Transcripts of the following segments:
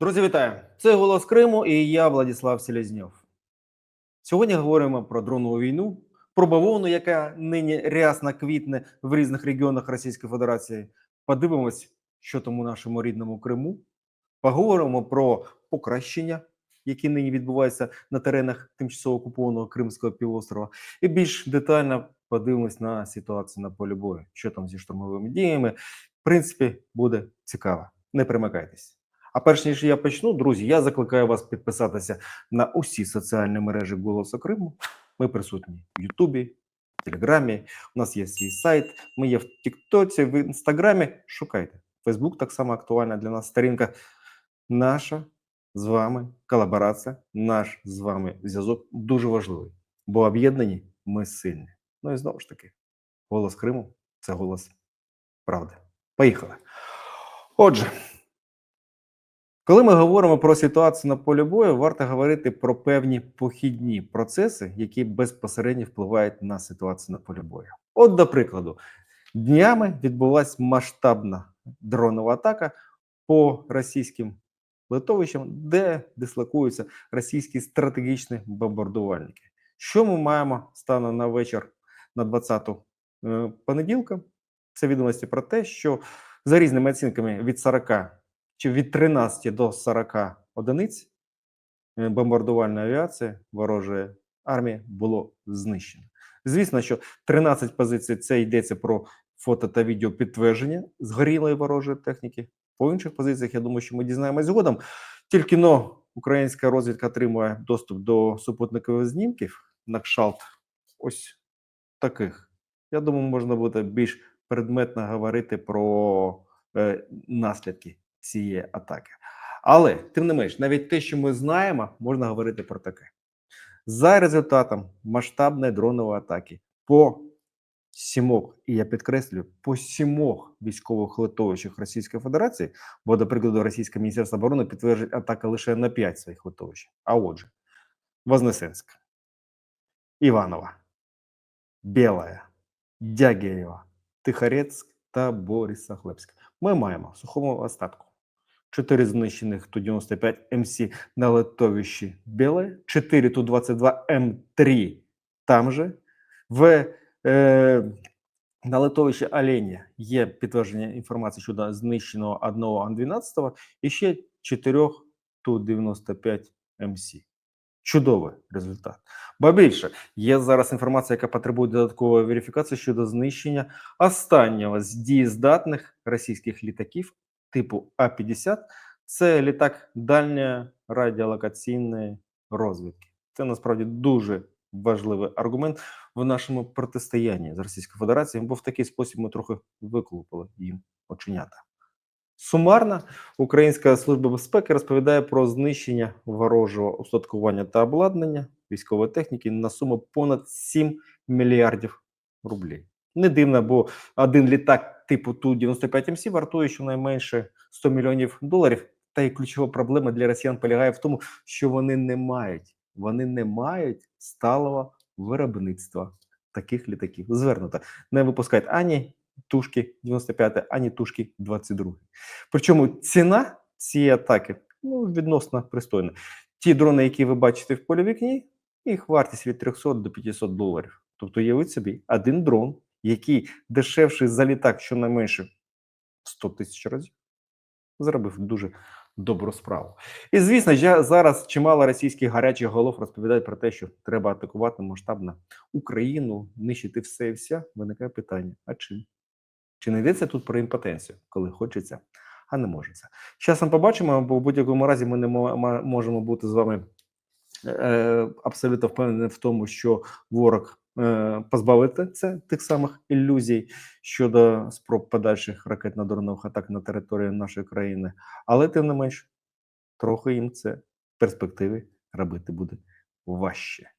Друзі, вітаю! Це голос Криму і я Владислав Селезньов. Сьогодні говоримо про дронову війну, про бавовну, яка нині рясно квітне в різних регіонах Російської Федерації. Подивимось, що там у нашому рідному Криму. Поговоримо про покращення, які нині відбуваються на теренах тимчасово окупованого Кримського півострова, і більш детально подивимось на ситуацію на полі бою, що там зі штурмовими діями. В принципі, буде цікаво. Не примикайтесь. А перш ніж я почну, друзі, я закликаю вас підписатися на усі соціальні мережі Голосу Криму. Ми присутні в Ютубі, в Телеграмі. У нас є свій сайт. Ми є в Тіктоці, в Інстаграмі. Шукайте. Фейсбук так само актуальна для нас сторінка. Наша з вами колаборація, наш з вами зв'язок дуже важливий, бо об'єднані ми сильні. Ну і знову ж таки, голос Криму це голос правди. Поїхали. Отже. Коли ми говоримо про ситуацію на полі бою, варто говорити про певні похідні процеси, які безпосередньо впливають на ситуацію на полі бою. От, до прикладу, днями відбулася масштабна дронова атака по російським литовищам, де дислокуються російські стратегічні бомбардувальники. Що ми маємо станом на вечір на 20 е, понеділка? Це відомості про те, що за різними оцінками від 40 чи від 13 до 40 одиниць е, бомбардувальної авіації ворожої армії було знищено. Звісно, що 13 позицій це йдеться про фото та відео підтвердження згорілої ворожої техніки. По інших позиціях, я думаю, що ми дізнаємось згодом. Тільки но українська розвідка отримує доступ до супутникових знімків на кшалт ось таких. Я думаю, можна буде більш предметно говорити про е, наслідки цієї атаки. Але тим не менш, навіть те, що ми знаємо, можна говорити про таке. За результатом масштабної дронової атаки по сімох, і я підкреслюю, по сімох військових литовищах Російської Федерації, бо, до прикладу, Російське Міністерство оборони підтверджує атака лише на 5 своїх литовищ. А отже, Вознесенськ, Іванова, Білая, Дягієва, Тихорецьк та Борисоглебськ. Ми маємо сухому остатку 4 знищених Ту-95 МС на литовищі Біле, 4 Ту-22 М3 там же. В, е, на литовищі Олені є підтвердження інформації щодо знищеного одного Ан-12 і ще 4 Ту-95 МС. Чудовий результат. Ба більше є зараз інформація, яка потребує додаткової верифікації щодо знищення останнього з дієздатних російських літаків типу А-50. Це літак дальньої радіолокаційної розвідки. Це насправді дуже важливий аргумент в нашому протистоянні з Російською Федерацією, бо в такий спосіб ми трохи виклупили їм оченята. Сумарно, Українська служба безпеки розповідає про знищення ворожого устаткування та обладнання військової техніки на суму понад 7 мільярдів рублів. Не дивно, бо один літак типу Ту-95 МС вартує щонайменше 100 мільйонів доларів. Та й ключова проблема для росіян полягає в тому, що вони не мають, вони не мають сталого виробництва таких літаків. Звернуто не випускають ані тушки 95, ані тушки 22. Причому ціна цієї атаки ну, відносно пристойна. Ті дрони, які ви бачите в полі вікні, їх вартість від 300 до 500 доларів. Тобто, уявіть собі, один дрон, який дешевший за літак щонайменше 100 тисяч разів, зробив дуже добру справу. І звісно, я зараз чимало російських гарячих голов розповідають про те, що треба атакувати масштабно Україну, нищити все і вся. Виникає питання: а чим? Чи не йдеться тут про імпотенцію, коли хочеться, а не можеться? Часом побачимо, бо в будь-якому разі ми не можемо бути з вами е, абсолютно впевнені в тому, що ворог позбавити це тих самих ілюзій щодо спроб подальших ракетно-дронових атак на територію нашої країни, але тим не менш, трохи їм це в перспективі робити буде важче.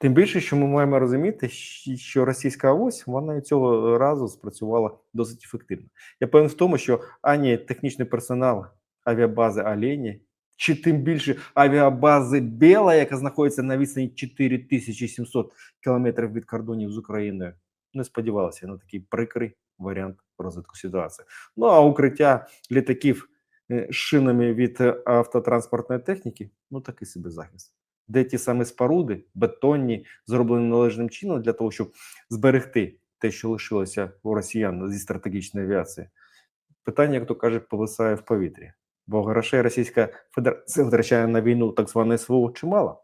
Тим більше, що ми маємо розуміти, що російська ось вона і цього разу спрацювала досить ефективно. Я певен в тому, що ані технічний персонал авіабази Олені, чи тим більше авіабази Біла, яка знаходиться на відстані 4700 кілометрів від кордонів з Україною, не сподівалася на такий прикрий варіант розвитку ситуації. Ну а укриття літаків е, шинами від е, автотранспортної техніки, ну такий собі захист. Де ті самі споруди, бетонні, зроблені належним чином для того, щоб зберегти те, що лишилося у росіян зі стратегічної авіації. Питання, як то кажуть, повисає в повітрі. Бо грошей Російська Федерація витрачає на війну так зване СВО чимало.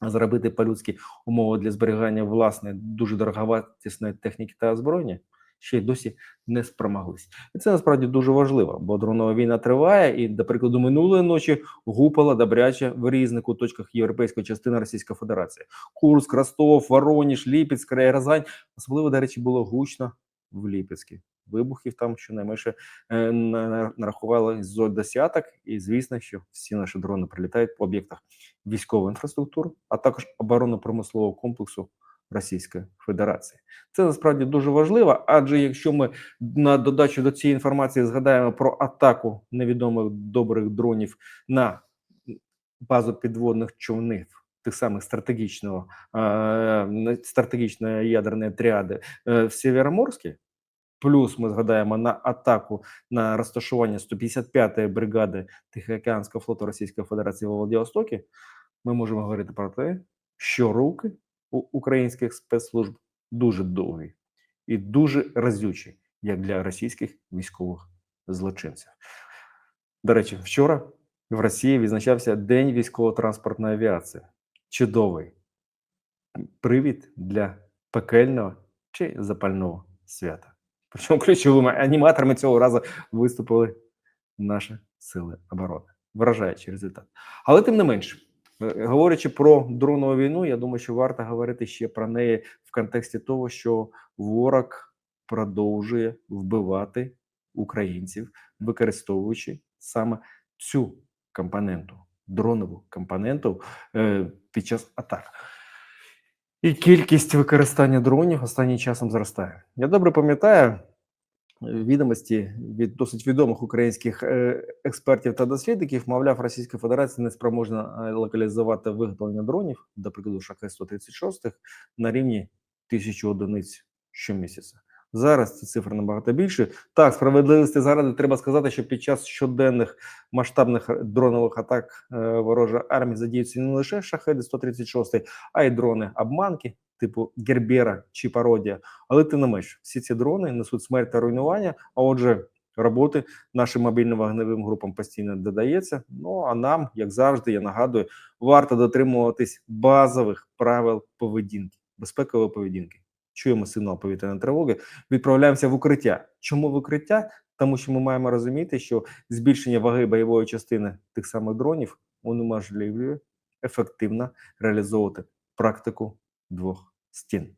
А зробити по-людськи умови для зберігання власної дуже дороговартісної техніки та озброєння ще й досі не спромоглись. І це насправді дуже важливо, бо дронова війна триває, і, до прикладу, минулої ночі гупала добряче в різних куточках європейської частини Російської Федерації: Курск, Ростов, Вороніж, Ліпецьк, Рязань. Особливо, до речі, було гучно в Ліпецькі. Вибухів там щонайменше е, на- на- нарахували з десяток, і звісно, що всі наші дрони прилітають по об'єктах військової інфраструктури, а також оборонно-промислового комплексу Російської Федерації. Це насправді дуже важливо, адже якщо ми на додачу до цієї інформації згадаємо про атаку невідомих добрих дронів на базу підводних човнів. Тих самих стратегічного е, стратегічної ядерної тріади е, в Сєвєроморській, плюс ми згадаємо на атаку на розташування 155-ї бригади Тихоокеанського флоту Російської Федерації в Владивостокі, ми можемо говорити про те, що руки у українських спецслужб дуже довгі і дуже разючі, як для російських військових злочинців. До речі, вчора в Росії відзначався День військово-транспортної авіації. Чудовий привід для пекельного чи запального свята. Причому ключовими аніматорами цього разу виступили наші сили оборони. Вражаючий результат. Але тим не менше, говорячи про дронову війну, я думаю, що варто говорити ще про неї в контексті того, що ворог продовжує вбивати українців, використовуючи саме цю компоненту, дронову компоненту е, під час атак. І кількість використання дронів останнім часом зростає. Я добре пам'ятаю е, відомості від досить відомих українських е, експертів та дослідників. Мовляв, Російська Федерація не спроможна е, локалізувати виготовлення дронів, до прикладу, шахет 136 на рівні тисячі одиниць щомісяця. Зараз ці цифри набагато більше. Так, справедливості заради треба сказати, що під час щоденних масштабних дронових атак е, ворожа армія задіються не лише шахеди 136, а й дрони обманки, типу Гербера чи пародія. Але ти не менш, всі ці дрони несуть смерть та руйнування. А отже, роботи нашим мобільним вогневим групам постійно додається. Ну а нам, як завжди, я нагадую, варто дотримуватись базових правил поведінки, безпекової поведінки. Чуємо сигнал повітряної тривоги, відправляємося в укриття. Чому в укриття? Тому що ми маємо розуміти, що збільшення ваги бойової частини тих самих дронів унеможливлює ефективно реалізовувати практику двох стін.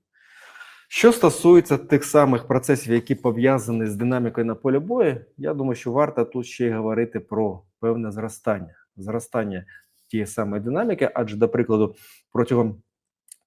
Що стосується тих самих процесів, які пов'язані з динамікою на полі бою, я думаю, що варто тут ще й говорити про певне зростання, зростання тієї самої динаміки, адже, до прикладу, протягом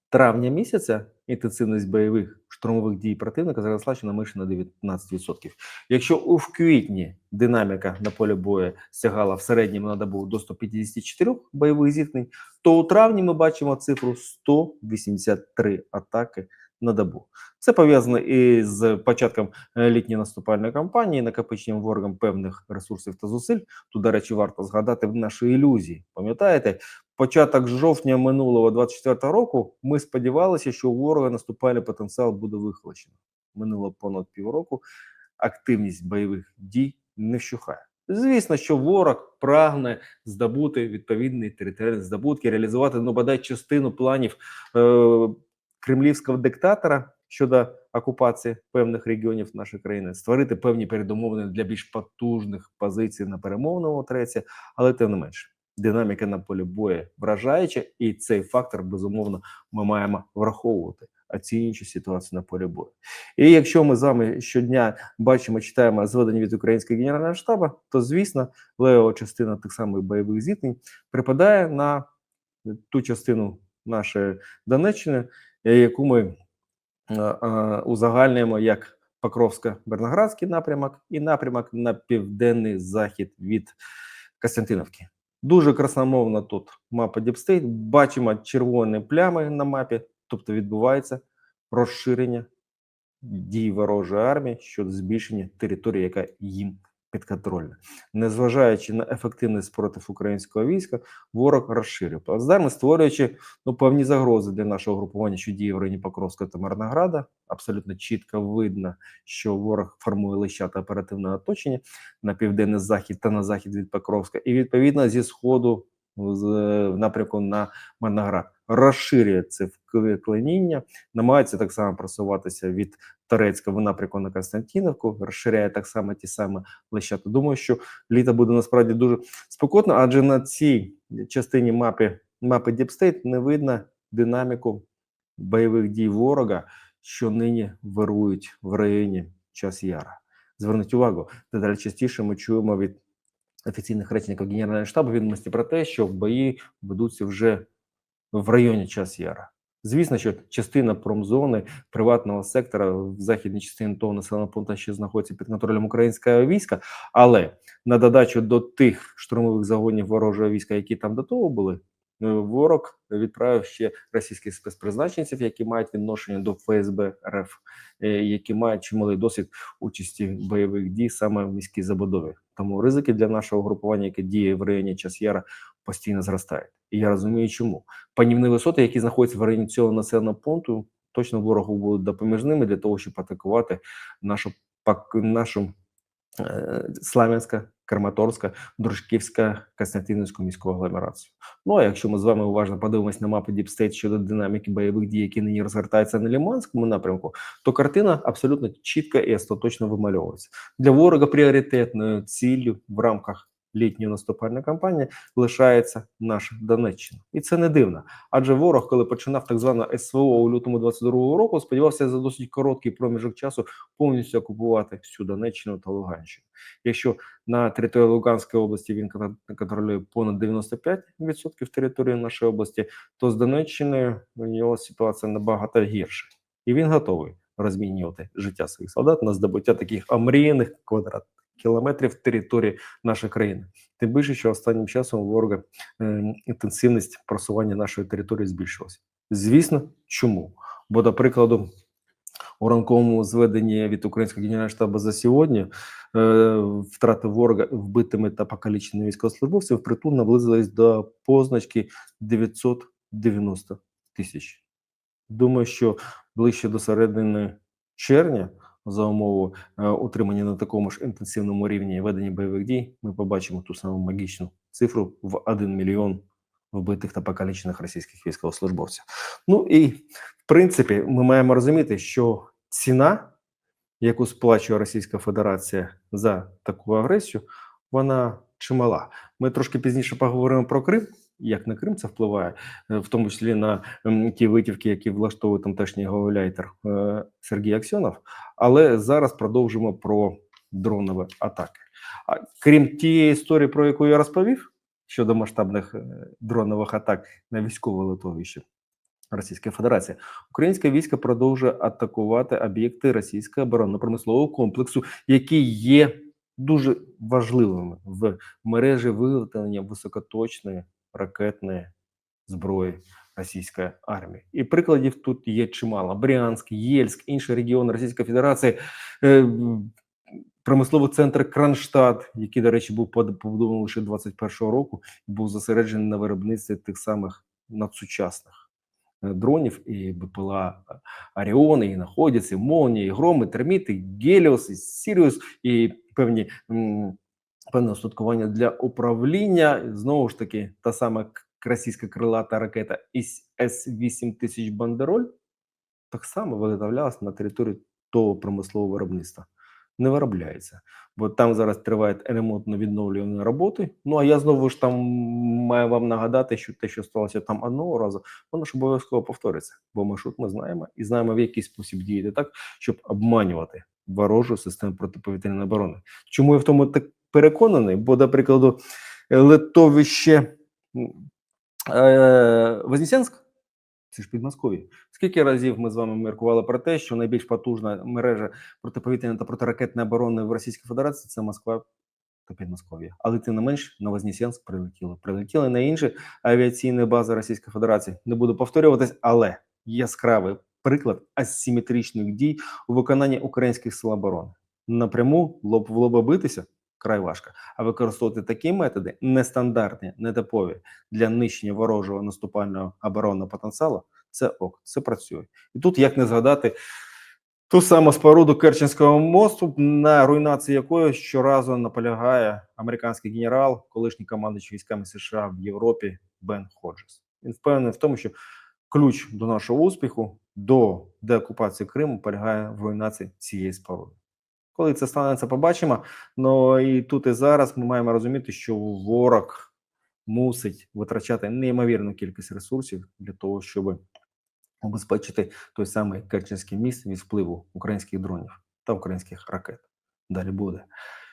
травня місяця інтенсивність бойових штурмових дій противника зросла щонайменше на 19%. Якщо у квітні динаміка на полі бою сягала в середньому на добу до 154 бойових зіткнень, то у травні ми бачимо цифру 183 атаки на добу. Це пов'язано і з початком е, літньої наступальної кампанії, накопиченням ворогом певних ресурсів та зусиль. Тут, до речі, варто згадати в наші ілюзії. Пам'ятаєте, початок жовтня минулого 24 року ми сподівалися, що у ворога наступальний потенціал буде вихолощено. Минуло понад півроку. Активність бойових дій не вщухає. Звісно, що ворог прагне здобути відповідні територіальні здобутки, реалізувати ну, бодай частину планів е, кремлівського диктатора щодо окупації певних регіонів нашої країни, створити певні передумовини для більш потужних позицій на перемовному треці, але тим не менше. Динаміка на полі бою вражаюча, і цей фактор безумовно ми маємо враховувати, оцінюючи ситуацію на полі бою. І якщо ми з вами щодня бачимо, читаємо зведення від українського генерального штабу, то звісно, левова частина тих самих бойових зіткнень припадає на ту частину нашої Донеччини, яку ми е, е, узагальнюємо як Покровсько-Берноградський напрямок і напрямок на південний захід від Костянтиновки. Дуже красномовно тут мапа Діпстейт. Бачимо червоні плями на мапі, тобто відбувається розширення дій ворожої армії щодо збільшення території, яка їм підконтрольне. Незважаючи на ефективний спротив українського війська, ворог розширив плацдарми, створюючи ну, певні загрози для нашого групування, що діє в районі Покровська та Марнограда. Абсолютно чітко видно, що ворог формує лища та оперативне оточення на південний захід та на захід від Покровська, і відповідно зі сходу з напрямку на Марноград розширює це вклиніння, намагається так само просуватися від Торецька в напрямку на Константинівку, розширяє так само ті самі лищата. Думаю, що літо буде насправді дуже спекотно, адже на цій частині мапи мапи Діпстейт не видно динаміку бойових дій ворога, що нині вирують в районі час яра. Зверніть увагу, дедалі частіше ми чуємо від офіційних речників Генерального штабу відомості про те, що бої ведуться вже в районі час яра. Звісно, що частина промзони приватного сектора в західній частині того населеного пункту ще знаходиться під контролем українського війська, але на додачу до тих штурмових загонів ворожого війська, які там до того були, е, ворог відправив ще російських спецпризначенців, які мають відношення до ФСБ РФ, е, які мають чималий досвід участі бойових дій саме в міській забудові. Тому ризики для нашого групування, яке діє в районі час яра, постійно зростають. І я розумію, чому панівні висоти, які знаходяться в районі цього населеного пункту, точно ворогу будуть допоміжними для того, щоб атакувати нашу пак- нашу е, Славянська, Краматорська, Дружківська, Константинівську міську агломерацію. Ну а якщо ми з вами уважно подивимось на Deep State щодо динаміки бойових дій, які нині розгортаються на Ліманському напрямку, то картина абсолютно чітка і остаточно вимальовується. Для ворога пріоритетною ціллю в рамках літньої наступальної кампанії лишається наша Донеччина, і це не дивно. Адже ворог, коли починав так зване СВО у лютому 22-го року, сподівався за досить короткий проміжок часу повністю окупувати всю Донеччину та Луганщину. Якщо на території Луганської області він контролює понад 95% території нашої області, то з Донеччиною у нього ситуація набагато гірша, і він готовий розмінювати життя своїх солдат на здобуття таких омріяних квадрат кілометрів території нашої країни. Тим більше, що останнім часом ворога е, інтенсивність просування нашої території збільшилася. Звісно, чому? Бо, до прикладу, у ранковому зведенні від українського генерального штабу за сьогодні е, втрати ворога вбитими та покаліченими військовослужбовців притул наблизились до позначки 990 тисяч. Думаю, що ближче до середини червня, за умови е, утримання на такому ж інтенсивному рівні ведення бойових дій, ми побачимо ту саму магічну цифру в 1 мільйон вбитих та покалічених російських військовослужбовців. Ну і в принципі, ми маємо розуміти, що ціна, яку сплачує Російська Федерація за таку агресію, вона чимала. Ми трошки пізніше поговоримо про Крим. Як на Крим це впливає, е, в тому числі на ті витівки, які влаштовує тамтешній гауляйтер е, Сергій Аксьонов. Але зараз продовжимо про дронові атаки. А крім тієї історії, про яку я розповів щодо масштабних е, дронових атак на військове литовище Російської Федерації, українське військо продовжує атакувати об'єкти російського оборонно-промислового комплексу, які є дуже важливими в мережі виготовлення високоточної ракетної зброї російської армії. І прикладів тут є чимало: Брянськ, Єльськ, інші регіони Російської Федерації. Е, Промисловий центр Кронштадт, який, до речі, був побудований лише 21-го року, був зосереджений на виробництві тих самих надсучасних е, дронів і БПЛА Оріон, і знаходяться і Молнії, і Громи, Терміти, Геліос, і Сіріус, і певні м, певне устаткування для управління. Знову ж таки, та сама російська крилата ракета С-8000 Бандероль так само виготовлялася на території того промислового виробництва. Не виробляється, бо там зараз тривають ремонтно-відновлювані роботи. Ну а я знову ж там маю вам нагадати, що те, що сталося там одного разу, воно ж обов'язково повториться. Бо маршрут ми знаємо і знаємо, в який спосіб діяти так, щоб обманювати ворожу систему протиповітряної оборони. Чому я в тому так переконаний? Бо, е, литовище е, Вознесенськ, це ж Підмосков'я. Скільки разів ми з вами міркували про те, що найбільш потужна мережа протиповітряної та протиракетної оборони в Російській Федерації це Москва та Підмосков'я. Але тим не менш на Вознесенськ прилетіли. Прилетіли на інші авіаційні бази Російської Федерації. Не буду повторюватись, але яскравий приклад асиметричних дій у виконанні українських сил оборони. Напряму лоб в лоба битися край важко. А використовувати такі методи нестандартні, нетипові для нищення ворожого наступального оборонного потенціалу. Це ок, це працює. І тут як не згадати ту саму споруду Керченського мосту, на руйнації якої щоразу наполягає американський генерал, колишній командуючий військами США в Європі Бен Ходжес. Він впевнений в тому, що ключ до нашого успіху, до деокупації Криму полягає в руйнації цієї споруди. Коли це станеться, побачимо. Ну і тут і зараз ми маємо розуміти, що ворог мусить витрачати неймовірну кількість ресурсів для того, щоб обезпечити той самий Керченський міст від впливу українських дронів та українських ракет. Далі буде.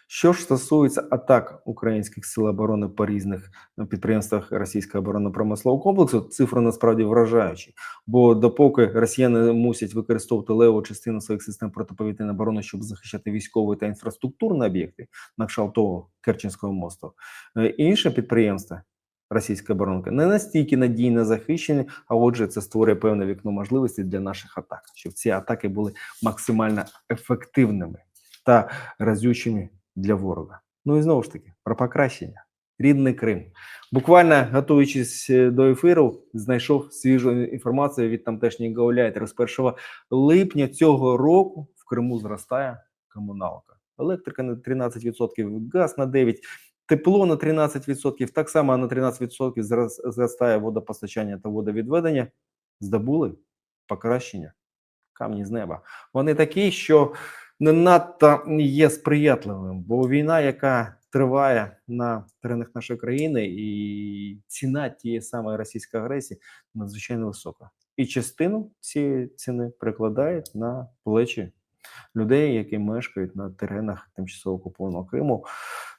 Що ж стосується атак українських сил оборони по різних е, підприємствах російського оборонно-промислового комплексу, цифри насправді вражаючі. Бо допоки росіяни мусять використовувати леву частину своїх систем протиповітряної оборони, щоб захищати військові та інфраструктурні об'єкти, на того Керченського мосту, е, інші підприємства російської оборонки не настільки надійно захищені, а отже, це створює певне вікно можливостей для наших атак, щоб ці атаки були максимально ефективними та разючими для ворога. Ну і знову ж таки, про покращення. Рідний Крим. Буквально готуючись е, до ефіру, знайшов свіжу інформацію від тамтешніх гауляйтерів. З 1 липня цього року в Криму зростає комуналка. Електрика на 13%, газ на 9%, тепло на 13%, так само на 13% зростає водопостачання та водовідведення. Здобули покращення камні з неба. Вони такі, що не надто є сприятливим, бо війна, яка триває на теренах нашої країни, і ціна тієї самої російської агресії надзвичайно висока. І частину цієї ціни перекладають на плечі людей, які мешкають на теренах тимчасово окупованого Криму.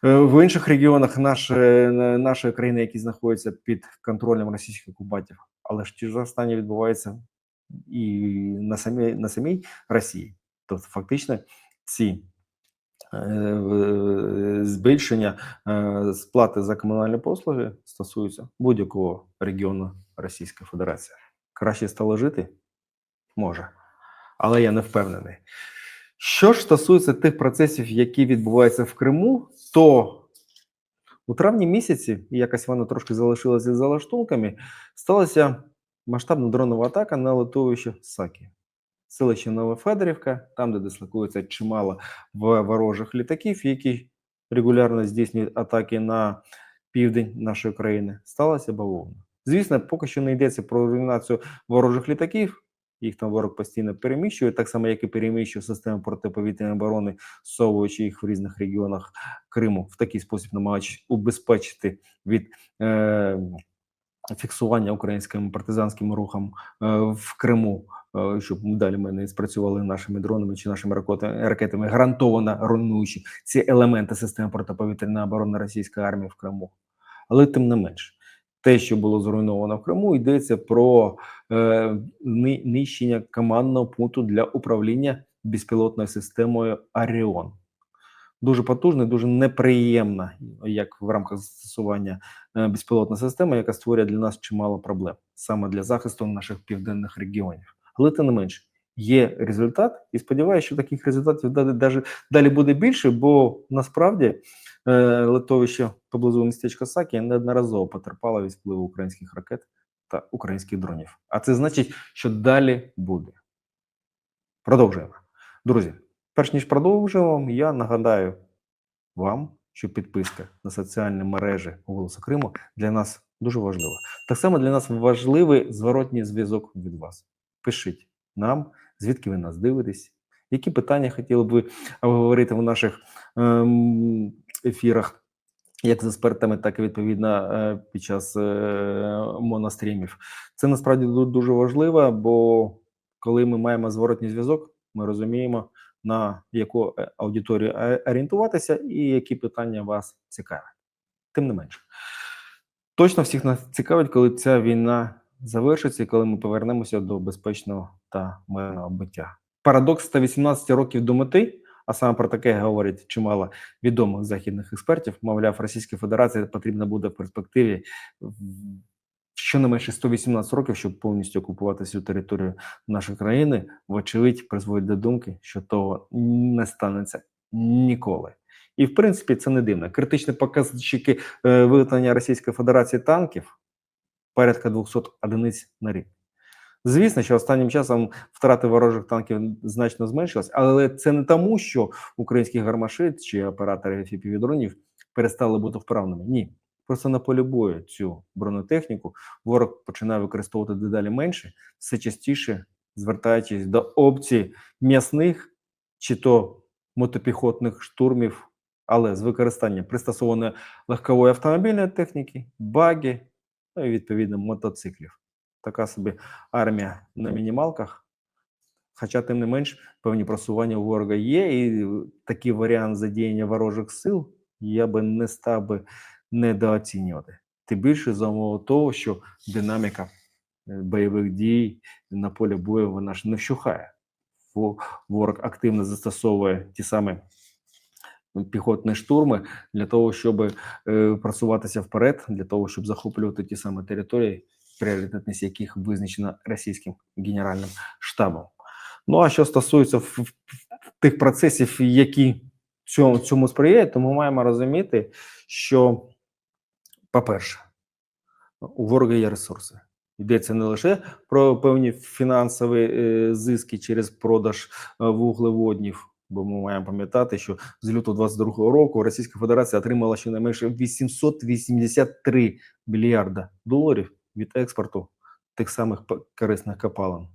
Е, В інших регіонах нашої, нашої країни, які знаходяться під контролем російських окупантів. Але ж ті ж зростання відбуваються і на самій, на самій Росії. Тобто, фактично, ці е, збільшення е, сплати за комунальні послуги стосуються будь-якого регіону Російської Федерації. Краще стало жити? Може, але я не впевнений. Що ж стосується тих процесів, які відбуваються в Криму, то у травні місяці, і якось воно трошки залишилося за лаштунками, сталася масштабна дронова атака на литовище Сакі. Селище Новофедорівка, там, де дислокується чимало ворожих літаків, які регулярно здійснюють атаки на південь нашої країни, сталася бавовна. Звісно, поки що не йдеться про руйнацію ворожих літаків. Їх там ворог постійно переміщує, так само, як і переміщує систему протиповітряної оборони, совуючи їх в різних регіонах Криму, в такий спосіб намагаючись убезпечити від е, фіксування українським партизанським рухом е, в Криму, щоб далі ми не спрацювали нашими дронами чи нашими ракетами, гарантовано руйнуючи ці елементи системи протиповітряної оборони російської армії в Криму. Але тим не менш, те, що було зруйновано в Криму, йдеться про е, нищення командного пункту для управління безпілотною системою Аріон. Дуже потужна, дуже неприємна, як в рамках застосування е, безпілотна система, яка створює для нас чимало проблем саме для захисту наших південних регіонів. Але тим не менш, є результат, і сподіваюся, що таких результатів далі, далі, буде більше, бо насправді е, литовище поблизу містечка Сакі неодноразово потерпало від впливу українських ракет та українських дронів. А це значить, що далі буде. Продовжуємо. Друзі, перш ніж продовжуємо, я нагадаю вам, що підписка на соціальні мережі Голосу Криму для нас дуже важлива. Так само для нас важливий зворотній зв'язок від вас. Пишіть нам, звідки ви нас дивитесь, які питання хотіли б ви обговорити в наших ем, ефірах, як з експертами, так і відповідно е, під час е, монострімів. Це насправді дуже важливо, бо коли ми маємо зворотній зв'язок, ми розуміємо, на яку е, аудиторію орієнтуватися і які питання вас цікавлять. Тим не менше, точно всіх нас цікавить, коли ця війна завершиться, коли ми повернемося до безпечного та мирного буття. Парадокс 118 років до мети, а саме про таке говорять чимало відомих західних експертів. Мовляв, Російській Федерації потрібно буде в перспективі щонайменше 118 років, щоб повністю окупувати всю територію нашої країни, вочевидь, призводить до думки, що того не станеться ніколи. І в принципі це не дивно. Критичні показники е, виготовлення Російської Федерації танків порядка 200 одиниць на рік. Звісно, що останнім часом втрати ворожих танків значно зменшились, але це не тому, що українські гармаші чи оператори FPV-дронів перестали бути вправними. Ні. Просто на полі бою цю бронетехніку ворог починає використовувати дедалі менше, все частіше звертаючись до опцій м'ясних чи то мотопіхотних штурмів, але з використанням пристосованої легкової автомобільної техніки, баги, ну і відповідно мотоциклів. Така собі армія на мінімалках. Хоча, тим не менш, певні просування у ворога є, і такий варіант задіяння ворожих сил я би не став би недооцінювати. Тим більше за умови того, що динаміка е, бойових дій на полі бою вона ж не вщухає. Ворог активно застосовує ті самі піхотні штурми для того, щоб е, просуватися вперед, для того, щоб захоплювати ті самі території, пріоритетність яких визначена російським генеральним штабом. Ну а що стосується в- тих процесів, які цьому, цьому сприяють, то ми маємо розуміти, що, по-перше, у ворога є ресурси. Йдеться не лише про певні фінансові е, зиски через продаж е, вуглеводнів, бо ми маємо пам'ятати, що з лютого 22 року Російська Федерація отримала щонайменше 883 мільярда доларів від експорту тих самих корисних копалин.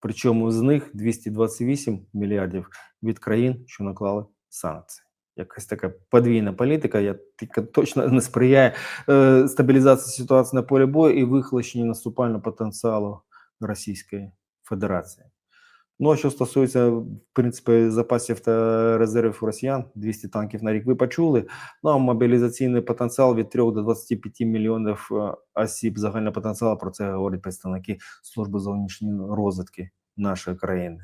Причому з них 228 мільярдів від країн, що наклали санкції. Якась така подвійна політика, я тільки точно не сприяє е, стабілізації ситуації на полі бою і вихолощенню наступального потенціалу Російської Федерації. Ну, а що стосується, в принципі, запасів та резервів росіян, 200 танків на рік ви почули. Ну, а мобілізаційний потенціал від 3 до 25 мільйонів е, осіб загального потенціалу, про це говорять представники служби зовнішньої розвідки нашої країни.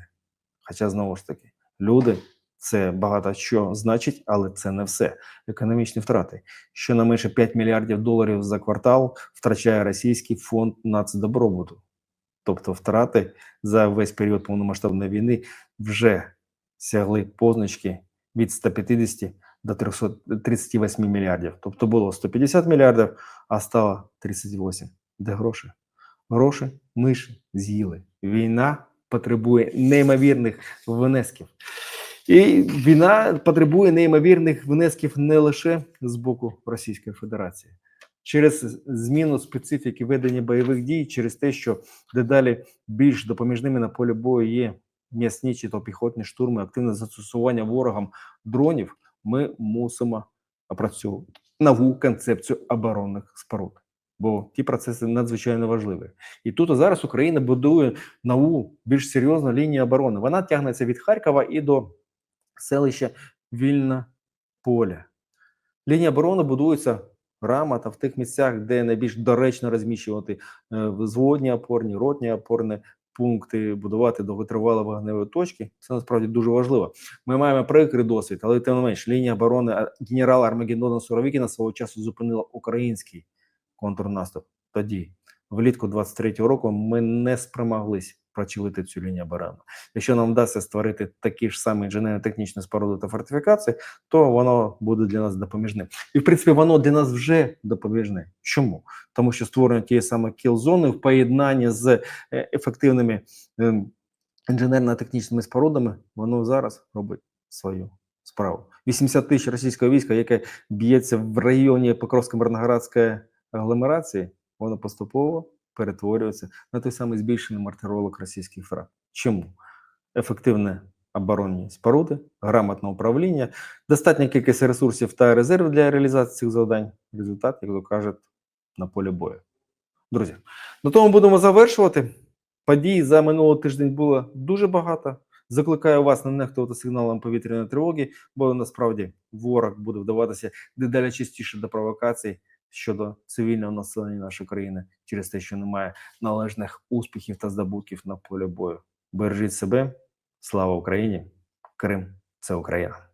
Хоча, знову ж таки, люди це багато що значить, але це не все. Економічні втрати. Щонайменше 5 мільярдів доларів за квартал втрачає російський фонд нацдобробуту. Тобто втрати за весь період повномасштабної війни вже сягли позначки від 150 до 338 мільярдів. Тобто було 150 мільярдів, а стало 38. Де гроші? Гроші миші з'їли. Війна потребує неймовірних внесків. І війна потребує неймовірних внесків не лише з боку Російської Федерації. Через зміну специфіки ведення бойових дій, через те, що дедалі більш допоміжними на полі бою є м'ясні то піхотні штурми, активне застосування ворогом дронів, ми мусимо опрацьовувати нову концепцію оборонних споруд. Бо ті процеси надзвичайно важливі. І тут зараз Україна будує нову, більш серйозну лінію оборони. Вона тягнеться від Харкова і до селища Вільна Поля. Лінія оборони будується грамота в тих місцях, де найбільш доречно розміщувати е, взводні опорні, ротні опорні пункти, будувати довготривалі вогневі точки. Це насправді дуже важливо. Ми маємо прикрий досвід, але тим не менш, лінія оборони генерала Армагеддона Суровікіна свого часу зупинила український контрнаступ. Тоді, влітку 23-го року, ми не спромоглись прочілити цю лінію оборони. Якщо нам вдасться створити такі ж самі інженерно-технічні споруди та фортифікації, то воно буде для нас допоміжним. І в принципі, воно для нас вже допоміжне. Чому? Тому що створення тієї саме кіл-зони в поєднанні з е, ефективними ем, інженерно-технічними спорудами, воно зараз робить свою справу. 80 тисяч російського війська, яке б'ється в районі Покровсько-Мирноградської агломерації, воно поступово перетворюється на той самий збільшений мартиролог російських втрат. Чому? Ефективне оборонні споруди, грамотне управління, достатня кількість ресурсів та резервів для реалізації цих завдань. Результат, як то кажуть, на полі бою. Друзі, на тому будемо завершувати. Подій за минулий тиждень було дуже багато. Закликаю вас не нехтувати сигналом повітряної тривоги, бо насправді ворог буде вдаватися дедалі частіше до провокацій щодо цивільного населення нашої країни через те, що немає належних успіхів та здобутків на полі бою. Бережіть себе, слава Україні! Крим це Україна.